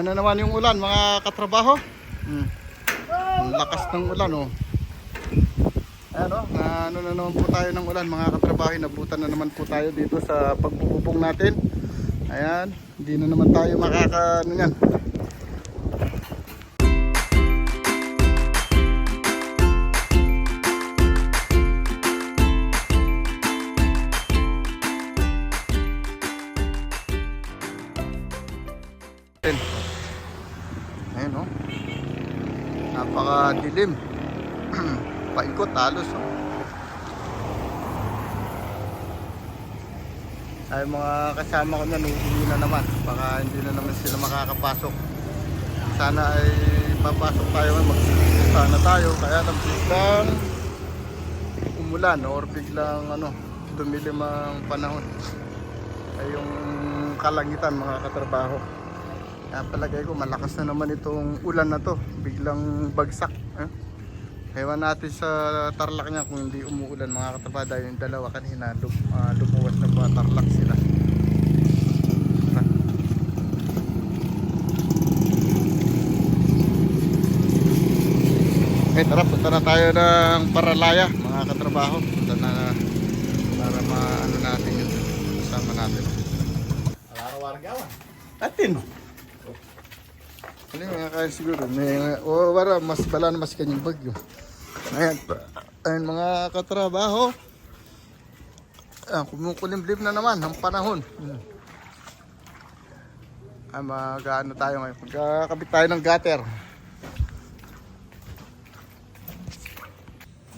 Ayan na naman yung ulan mga katrabaho. Hmm. Ang lakas ng ulan oh. Ayan oh, na ano na naman po tayo ng ulan mga katrabaho. Nabutan na naman po tayo dito sa pagbububong natin. Ayan, hindi na naman tayo makaka ano yan. Paikot halos oh. Ay mga kasama ko niyan uuwi na naman. Baka hindi na naman sila makakapasok. Sana ay papasok tayo magsisimula na tayo kaya lang biglang umulan or biglang ano dumilim ang panahon ay yung kalangitan mga katrabaho kaya palagay ko malakas na naman itong ulan na to biglang bagsak eh? Ewan natin sa Tarlac niya kung hindi umuulan mga kataba dahil yung dalawa kanina lum, ah, lumuwas na pa Tarlac sila. Eh tara, punta na tayo ng Paralaya mga katrabaho. Punta na para maano natin yun. Kasama natin. Araw-araw Atin. Ano yung mga kaya siguro? May, o wala, mas bala na mas kanyang bagyo. Ayan, ayan mga katrabaho. Ayan, kumukulimlim na naman ang panahon. Hmm. Ay, mag-ano tayo ngayon? Magkakabit tayo ng gutter.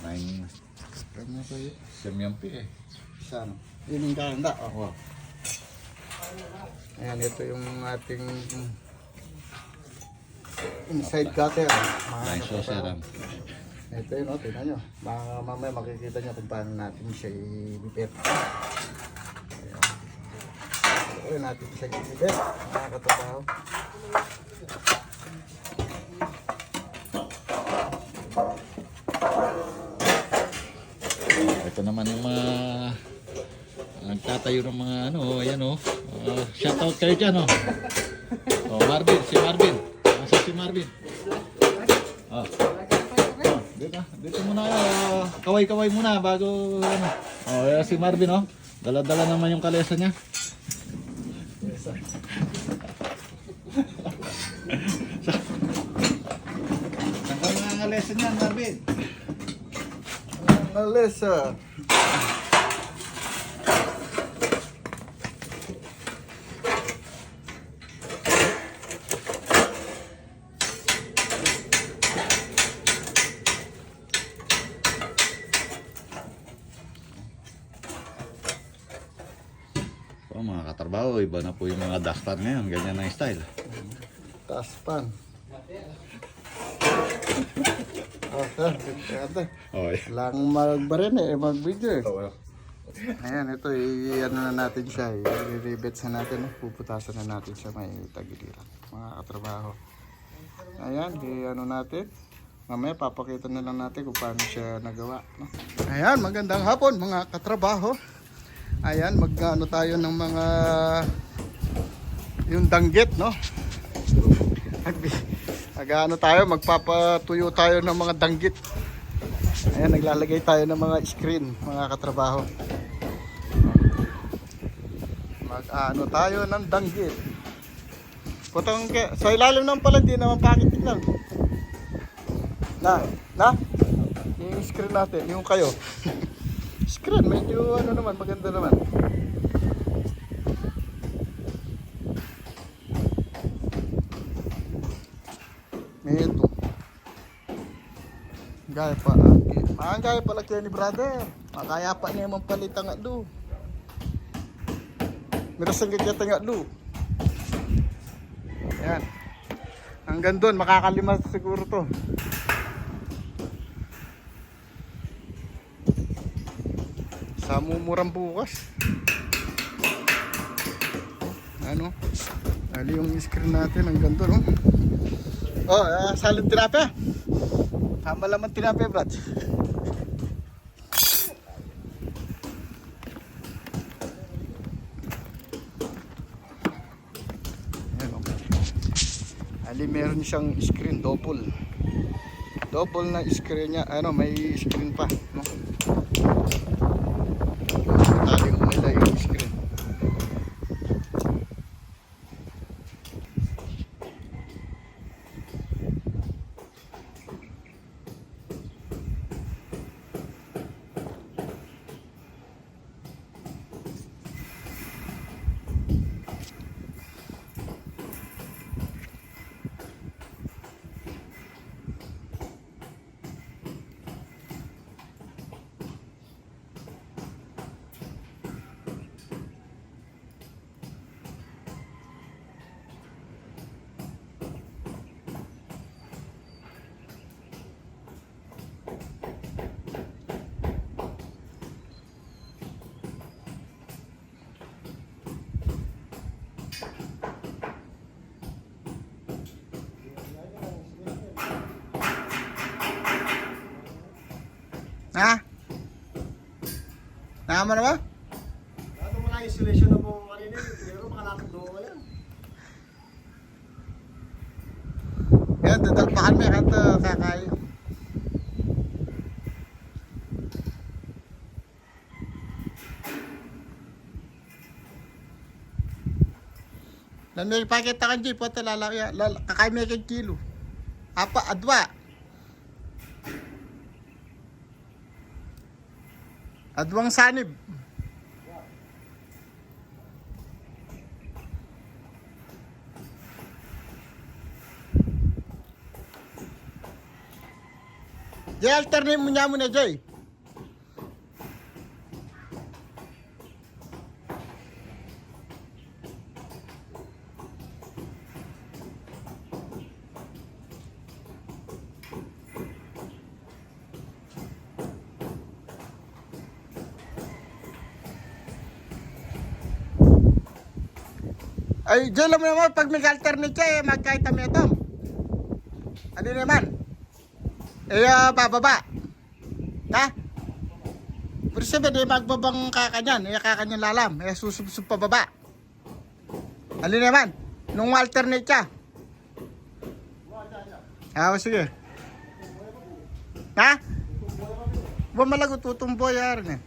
May Kanya kayo. semyampi eh. Saan? Yun yung kanda. Oo. Ayan, ito yung ating inside gutter. May katrabaho. sosaran. Ito yun, oh, tingnan nyo. Mga mamaya makikita nyo kung paano natin siya i-bibit. Ayan. Yun natin siya i-bibit, mga katrabaho. Ito naman yung mga nagtatayo ng mga ano, ayan oh. Uh, shoutout kayo dyan oh. Oh, Marvin, si Marvin. Si Marvin? Oh. Oh, dito, dito muna oh. Kaway-kaway muna bago ano. Oh, ayan si Marvin oh. Dala-dala naman yung kalesa niya. Saan ka mga kalesa niyan, Marvin? Alessa. Po, mga katrabaho, iba na po yung mga dustpan ngayon. Ganyan ang style. Taspan. Okay. Kailangan magbarin eh, mag-video eh. Ayan, ito, i-ano na natin siya, i-ribet sa natin, puputasan na natin siya may tagiliran, mga katrabaho. Ayan, i-ano natin. Mamaya papakita na lang natin kung paano siya nagawa. No? Ayan, magandang hapon mga katrabaho. Ayan, mag-ano tayo ng mga yung danggit, no? Mag-ano tayo, magpapatuyo tayo ng mga danggit. Ayan, naglalagay tayo ng mga screen, mga katrabaho. Mag-ano tayo ng danggit. Putang ke, sa ilalim naman pala, di naman pakit tingnan. Na, na? Yung screen natin, yung kayo. screen, medyo ano naman, maganda naman. Ito. Gaya pa. Ah, gaya pala kayo ni brother. Makaya pa niya man palit nga do. Mirasang kaya nga do. Ayan. Hanggang doon, makakalima siguro to. Sa mumurang bukas. Ano? Ali yung screen natin hanggang doon, oh. Oh, uh, salad tilapia. Tama laman tilapia, Brad. Okay. Ali meron siyang screen double. Double na screen niya. Ano, may screen pa. Nakama na ba? Mo lang installation na po kanina, pero makalakad doon ka yan. Yan, dadalpakan mo yan. Ito, kakayo. Lan may pakita kan jeep, pata lalaki, lala, kakay may kilo. Apa, adwa. Adwang sanib. Jay, alternate mo niya muna, Jay. Ay, alam mo naman, pag may alternate siya, eh, magkahit kami ito. Ano naman? Eh, ah, bababa. Ha? Pero sabi, di magbabang kakanyan. Eh, kakanyan lalam. Eh, susubsub pa baba. Alin naman? Nung alternate ka. Ah, sige. Ha? Bumalago tutumboy yarin eh.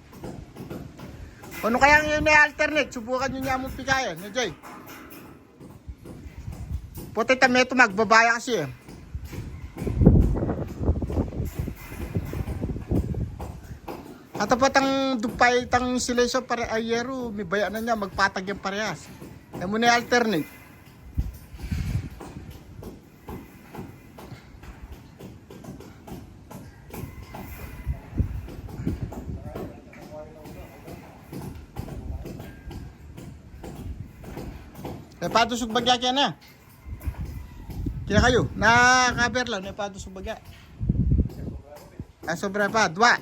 Ano kaya yung alternate? Subukan nyo niya mong pigayan. Eh, Jay. Puti tameto magbabaya kasi eh. At tapat ang dupay tang silencio pare ayero, may baya na niya magpatag yung parehas. Eh muna yung alternate. Eh patusog bagya kaya na. Kaya kayo, na-cover lang, eh patusog bagya. Ah, sobra pa, dua.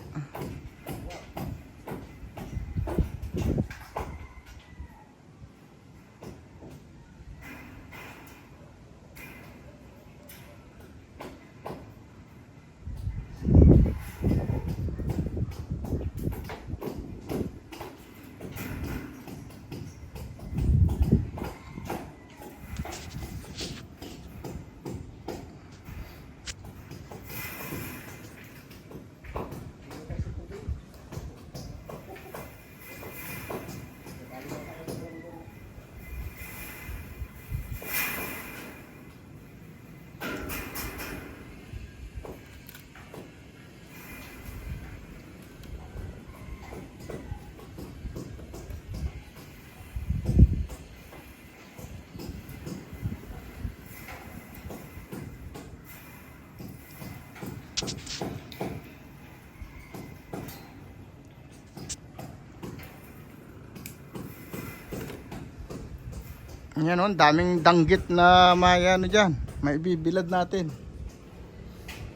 Yan o, daming danggit na may ano dyan. May bibilad natin.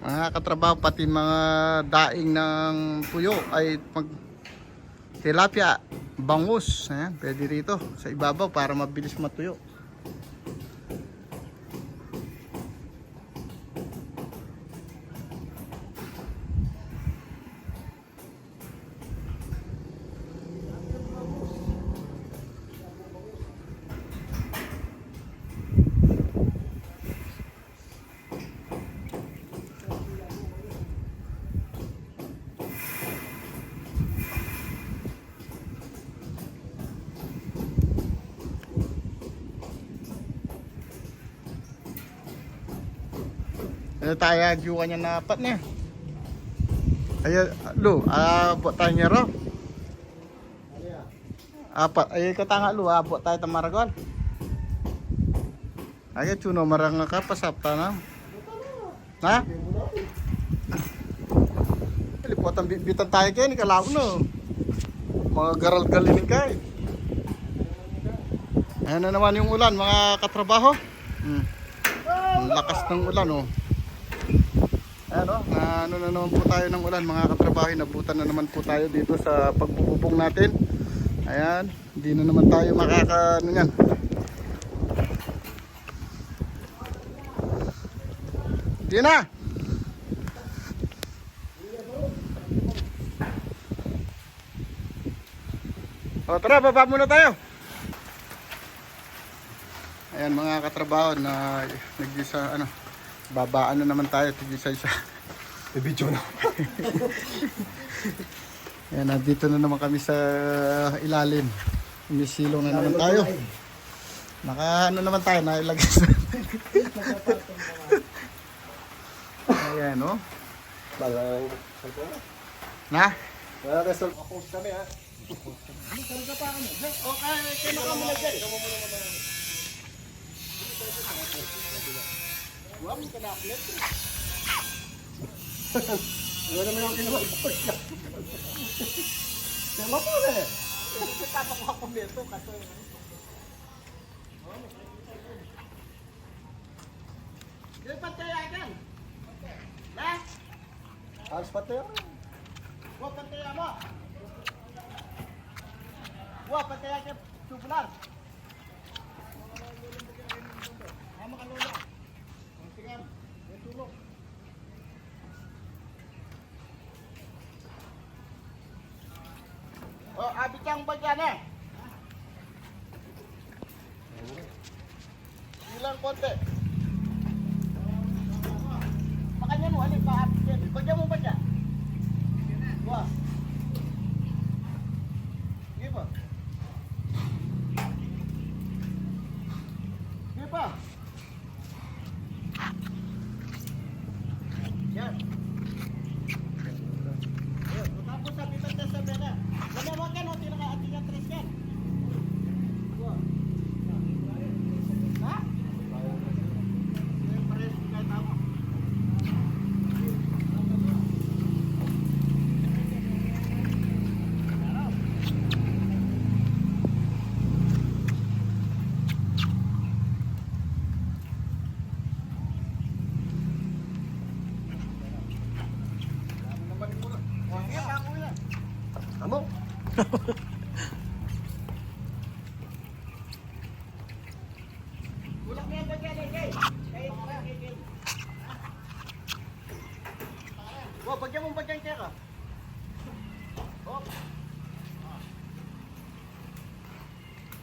Mga katrabaho, pati mga daing ng puyo ay mag tilapia, bangus. Ayan, pwede rito sa ibabaw para mabilis matuyo. Ano tayo juwa niya na apat niya. Ay, lu, abot tayo niya ro. Apat, ay ka tanga lu, abot tayo tamaragol. Ay, chuno marang ka pasapta na. Ha? Liputan bitan tayo kayo, ni kalao no. Mga garal-galin kayo. Ayan na naman yung ulan, mga katrabaho. Hmm. Ang lakas ng ulan, oh. Ayan, oh. Na, na naman po tayo ng ulan, mga katrabaho. Nabutan na naman po tayo dito sa pagbububong natin. Ayan, hindi na naman tayo makaka, ano yan. Hindi na! O tara, baba muna tayo. Ayan mga katrabaho na nag-isa, ano, babaan na naman tayo, tigisa-isa. May video na. Ayan, nandito na naman kami sa ilalim. Umisilong na naman tayo. Naka ano naman tayo, nailagay sa... Ayan, no? Balang. Na? Wala na sa post kami ha. Wala naman yung kinuha ko. Tema po na eh. Halos pati ako. Wah, pantaya mo! Wah, pantaya ka tubular! Hama ka lola. Ang tingnan, may tulog. Oh, abit kang ba dyan eh? Ilang konti. Makanya mo, alin pa abit yan. Bagyan mo ba dyan? Wah. Sige pa. Sige pa. Yan. Yan. Tapos sabi ka sa pera. Dalawa ka no, tinaka-ating ang tres yan. Wah. Ha? Yan, pares, kahit ako. Amo. Wah, bagyan mo bagyan kaya ka. Oh.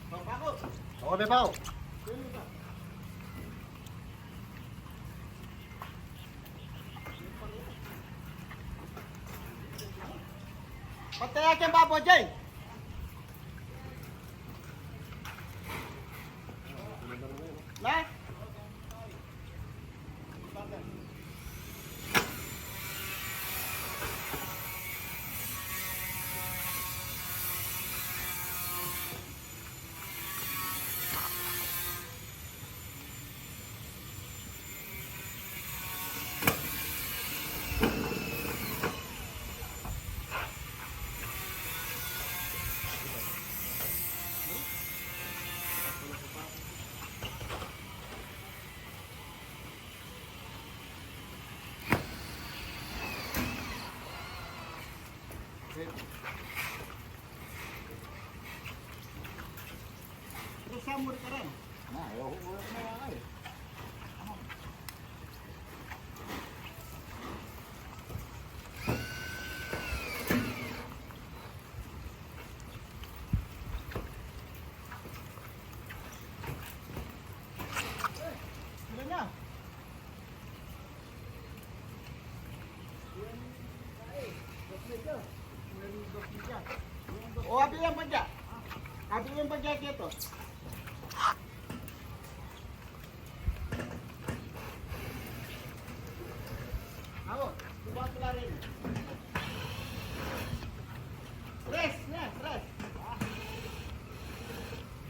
Oh, Paco. Ako may Terus samur ka rin. Na, ayaw ko na nga eh. Sila niya. O, abi yan pa dyan. Abi yan pa dyan dito. Rest, rest, rest.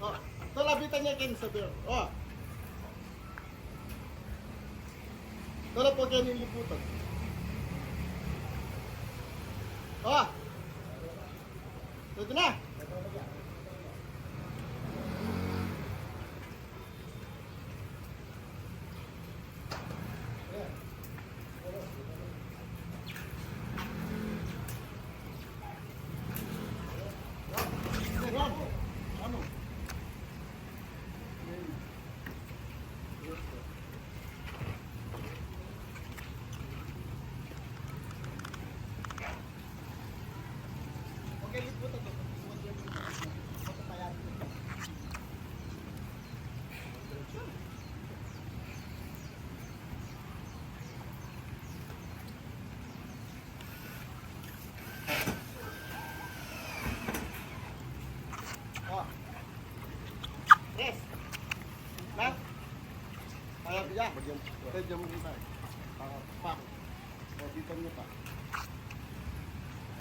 Oh, niya kin sa beer. Oh. Lang po kayo niliputan. Oh. Ito na. Ano? Okay, liputan to. Oh. Yes. Na? Kaya biya. Bagyan. Bagyan mo kita. Para pa. O dito mo pa.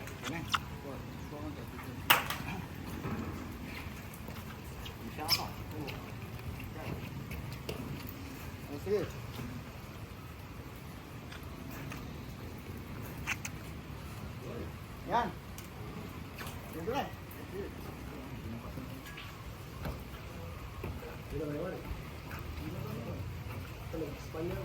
Ito na. O, dito mo dito. Isa ka. Oo. O, sige. Yan. Yan na. Hindi na ngayon. Ito nag-Espanya.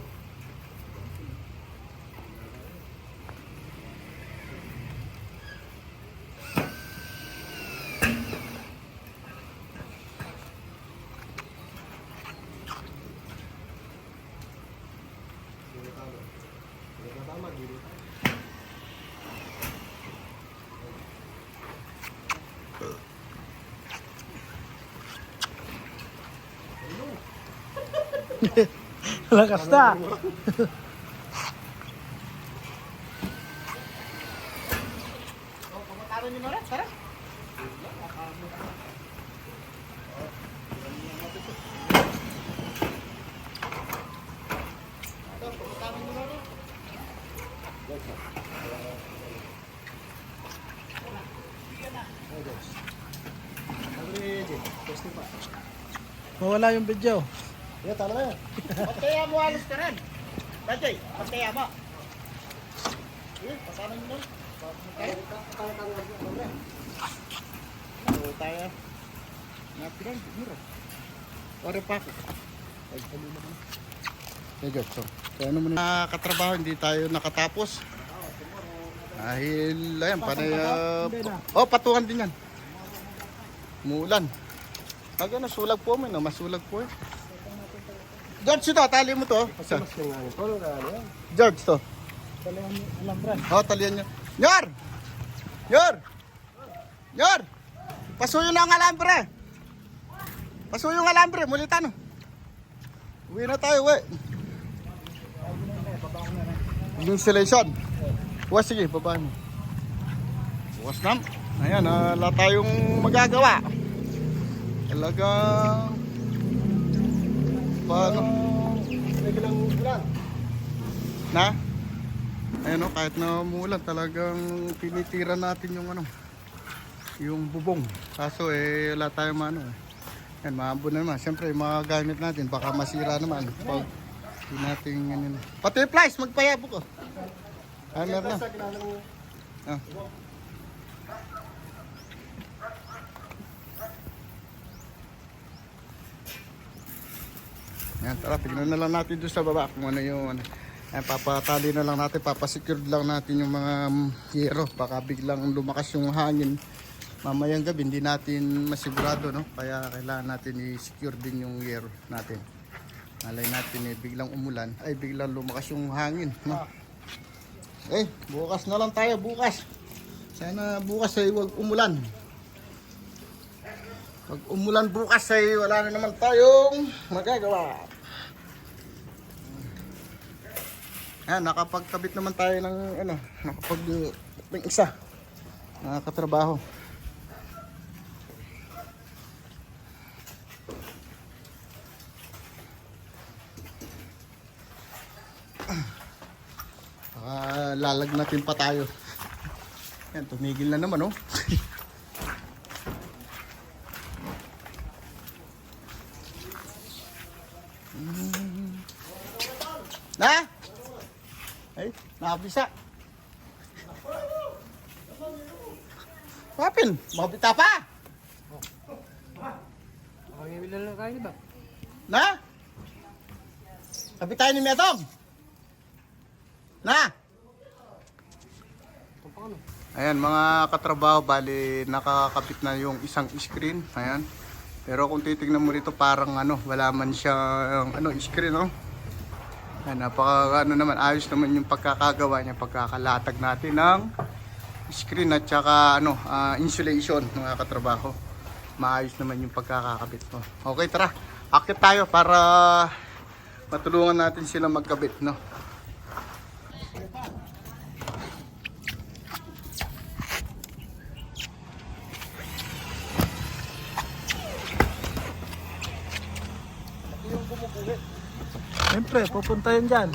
Hindi na tama. Hindi na tama, hindi na tama. Lakas na. Oh, kumakaroon ni Marat, tara. Ready. Testing pa. Mawala yung video. Yeah, tama na yan. Ba't kaya mo alis ka rin? Bajay, ba't kaya mo? Eh, pasama nyo nag-ano Oo, tayo. Napiran, siguro. Ore pa ako. Ay, kami naman. Good. So, kaya naman na katrabaho, hindi tayo nakatapos. Dahil, ayan, panay, uh, oh, patungan din yan. Mulan. Aga na, sulag po mo, no? Masulag po eh. George, ito, tali mo to. Kasi mas ano. Kung ano. George, to. Alambran. Oh, talian nyo. Nyor! Nyor! Nyor! Pasuyo na ang alambre. Pasuyo ang alambre. Mulitan. Uwi na tayo, we. Installation. Bukas, sige, baba mo. Bukas na. Ayan, ah, wala tayong magagawa. Talaga... Paano? Lagi lang ulan. Na? Ayun o, kahit na umulan, talagang tinitira natin yung ano, yung bubong. Kaso eh, wala tayong ano eh. Yan, maambon na naman. Siyempre, yung mga gamit natin, baka masira naman. Pag hindi natin ganyan. Pati yung flies, magpayabo ko. Ah, meron na. Ah. Yan, tara, tignan na lang natin doon sa baba kung ano yung ano. Yan, papatali na lang natin, papasecure lang natin yung mga um, hero. Baka biglang lumakas yung hangin. Mamayang gabi, hindi natin masigurado, no? Kaya kailangan natin i-secure din yung hero natin. Malay natin eh, biglang umulan, ay biglang lumakas yung hangin, no? Eh, bukas na lang tayo, bukas. Sana bukas ay wag umulan. Pag umulan bukas ay wala na naman tayong magagawa. Yan, nakapagkabit naman tayo ng ano, nakapag ng isa. Nakakatrabaho. Baka lalagnatin pa tayo. Yan, tumigil na naman, oh. Mm. Na? Ay, nakabisa. Wapin, mabita pa. Ang ibig na kain ba? Na? Sabi tayo ni Metong. Na? Ayan mga katrabaho, bali nakakapit na yung isang screen. Ayan. Pero kung titignan mo rito parang ano, wala man siyang ano, screen, no? Ayan, napaka ano naman, ayos naman yung pagkakagawa niya, pagkakalatag natin ng screen at saka ano, ah, insulation mga katrabaho. Maayos naman yung pagkakakabit mo. Okay, tara. Akit tayo para matulungan natin sila magkabit, no? Siyempre, pupunta yun dyan.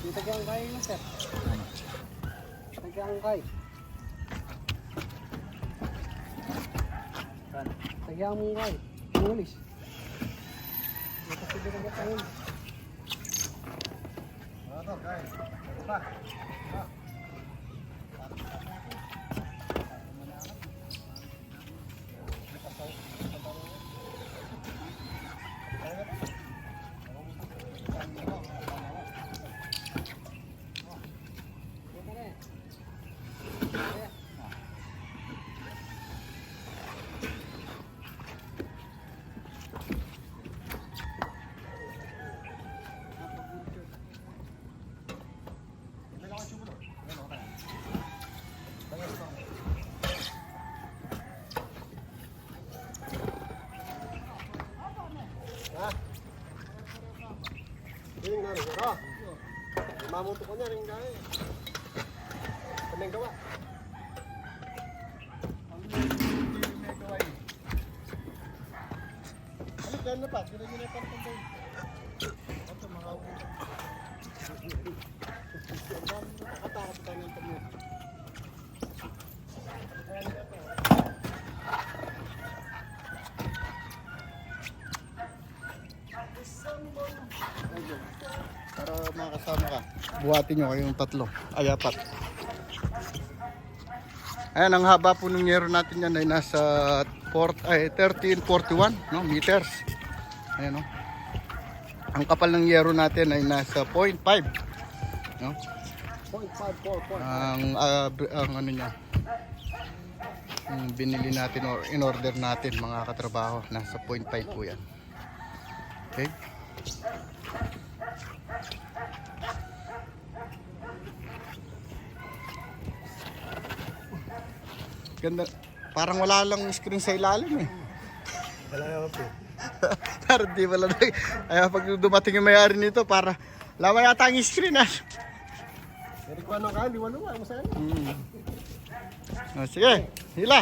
Dito kain mo, sir. Dito kaya ang kain. Tagyan mo ang kain. Mulis. Dito sa dito ka Mamuto ko niya rin gaya. Kaming gawa. Ano kaya na pa? Sila nyo na yung pantay. Ka. Buhatin nyo kayong tatlo. Ay, apat. Ayan, ang haba po ng yero natin yan ay nasa 4, ay, 1341 no, meters. Ayan, no. Ang kapal ng yero natin ay nasa 0.5. No? 0.544. Ang, b- ang ano niya, ang binili natin or in order natin mga katrabaho, nasa 0.5 po yan. Okay? Ganda. Parang wala lang screen sa ilalim eh. Wala naman po. Parang di wala na. Kaya pag dumating yung mayari nito, para lama yata ang screen ah. Pero kung ano ka, di wala wala. Masaya na. Hmm. Oh, sige, hila.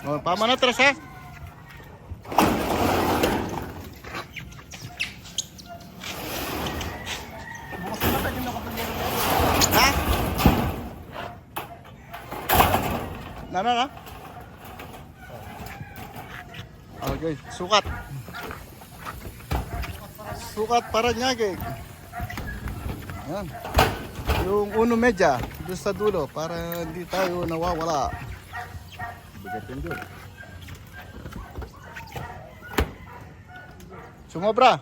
Oh, pama na tres ha. Ha? Na na na. Okay, sukat. Sukat para nyage. Yan. Yung uno medya doon sa dulo para hindi tayo nawawala. Bigatin doon. Sumobra.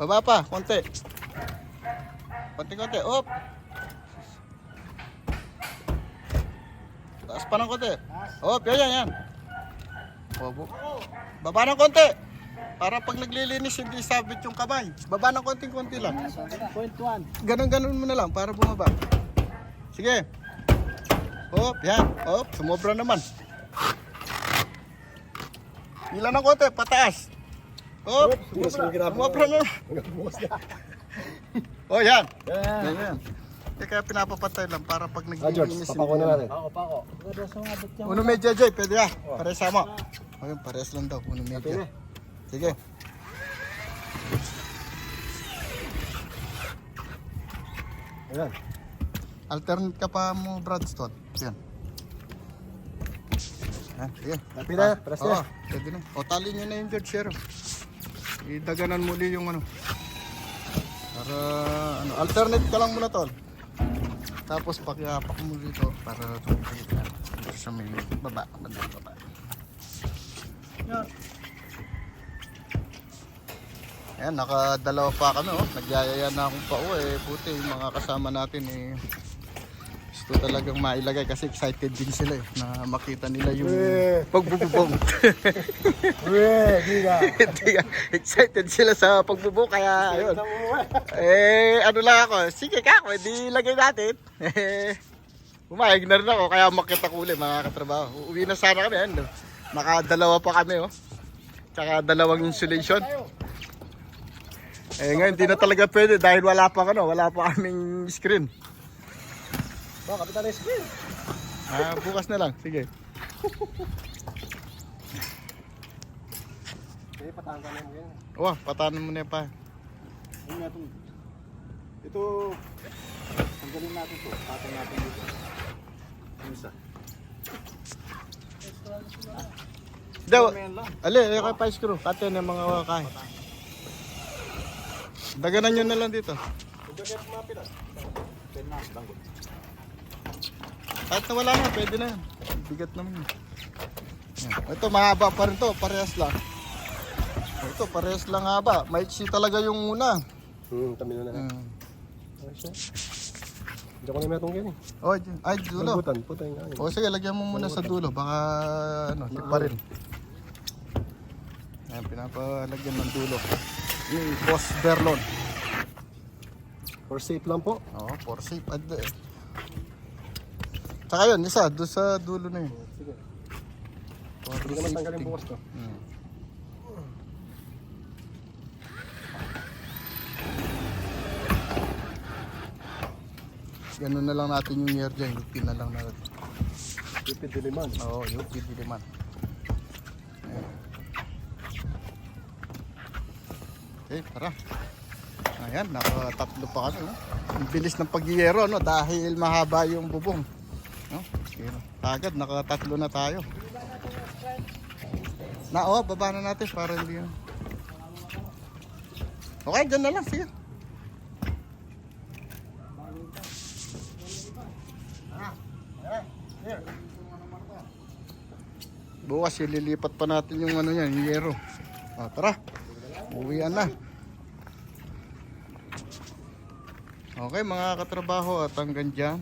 Baba pa, konti. Konti-konti. Op. Taas pa ng konti. Op, yan, yan, yan. Opo. Baba ng konti. Para pag naglilinis, hindi sabit yung kamay. Baba ng konting-konti lang. 0.1. Ganon-ganon mo na lang para bumaba. Sige. Hop, yan. Hop, sumobra naman. Ilan ng konti, pataas. Oh, Bukas mo ginagawa. Umapra na. Bukas na. Oh, yan. Yeah. Yan, yan. Eh, kaya pinapapatay lang para pag Ah, George, papako na natin. Ako pa ako. Ganda sa mga ba't yung... Uno medya, Jay. Pwede ah. Pares sama. Ayun, pares lang daw. Uno Okay medya. na. Sige. Ayan. Alternate ka pa mo, Bradstone. Yan. Yan, sige. Happy na, pares na. Pwede na. O, tali nyo na yung George Sheriff. Idaganan muli yung ano. Para, ano, alternate ka lang muna, tol. Tapos, pakiapak mo dito para tumigil ka. Dito sa may baba, bandang baba. Yan. Ayan, nakadalawa pa kami, oh. Nagyayaya na akong pauwi, eh. Puti, yung mga kasama natin, eh. Gusto talagang mailagay kasi excited din sila, eh. Na makita nila yung pagbububong. Excited sila sa pagbubong, kaya, ayun. Eh, ano lang ako, sige ka, pwede lagay natin. Eh, umayag na rin ako, kaya makita ko ulit, mga katrabaho. Uuwi na sana kami, ano. Nakadalawa pa kami, oh. Tsaka dalawang insulation. Eh, ngayon, hindi na talaga pwede dahil wala pa, ano, wala pa kaming screen. Ba, kapitan screen. Ah, bukas na lang, sige. Eh, patahan ka na mo yan. Oh, patanan mo na pa. Yun natin. Ito, tanggalin natin to. Patong natin dito. Yung isa. Daw, ali, ali kay pa screw, kate na mga wakay. Daganan nyo na lang dito. Ten na, tanggol. Kahit na wala na, pwede na yan. Bigat naman yun. Yan. Ito, mahaba pa rin to, parehas lang. Ito, parehas lang haba. Maiksi talaga yung una. Hmm, tamin na na. Hmm. Hindi ko na may itong yan eh. Oh, ay, dulo. Lambutan, putay nga. eh. O sige, lagyan mo muna sa dulo. Baka, ano, di pa rin. Ayan, pinapalagyan ng dulo. Yung Boss Berlon. For safe lang po. Oo, for safe. Ad. Tsaka yun, isa, doon sa dulo na yun. Sige. Hindi naman tanggalin bukas to. Hmm. Ganun na lang natin yung year dyan. Lupin na lang natin. Lipid diliman. Oo, yung pidiliman. Okay, tara. Ayan, nakatatlo pa kami. No? Ang bilis ng pagyero, no? Dahil mahaba yung bubong. No? Agad, nakatatlo na tayo. Na, oh, baba na natin para hindi na. Okay, dyan na lang. Sige. Bukas ililipat pa natin yung ano yan, yung yero. O, tara. Uwian na. Okay mga katrabaho at hanggang dyan.